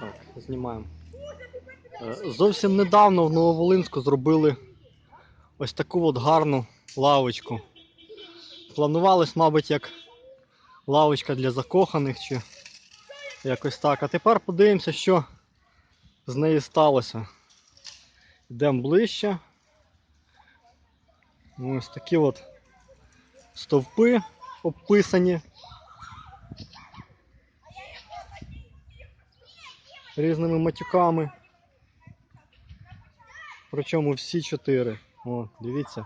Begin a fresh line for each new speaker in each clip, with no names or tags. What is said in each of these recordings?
Так, знімаємо. Е, Зовсім недавно в Нововолинську зробили ось таку от гарну лавочку. Планувалось, мабуть, як лавочка для закоханих чи якось так. А тепер подивимося, що з нею сталося. Йдемо ближче. Ось такі от стовпи обписані. Різними матюками. Причому всі чотири. О, дивіться.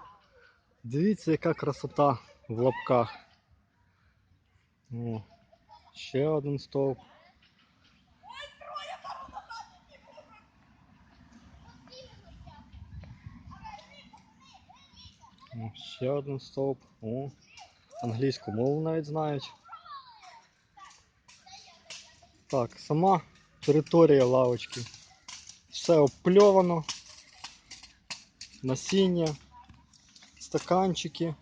Дивіться, яка красота в лапках. О, ще один стовп. О, ще один стовп. О, англійську мову навіть знають. Так, сама територія лавочки. Все обпльовано. Насіння, стаканчики,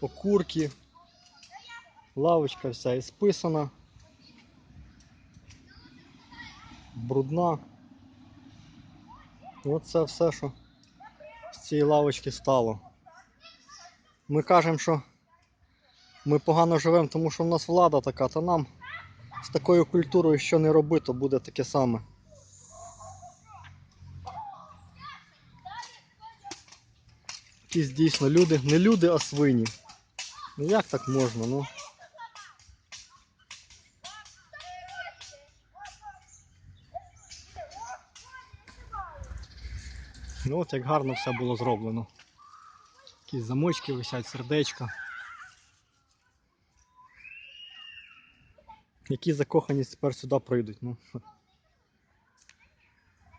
окурки. Лавочка вся ісписана. Брудна. Оце все, що з цієї лавочки стало. Ми кажемо, що ми погано живемо, тому що в нас влада така, та нам з такою культурою, що не робити, то буде таке саме. Якісь дійсно люди, не люди, а свині. Ну як так можна, ну? Ну от як гарно все було зроблено. Якісь замочки висять, сердечка. Які закохані тепер сюди прийдуть. Ну.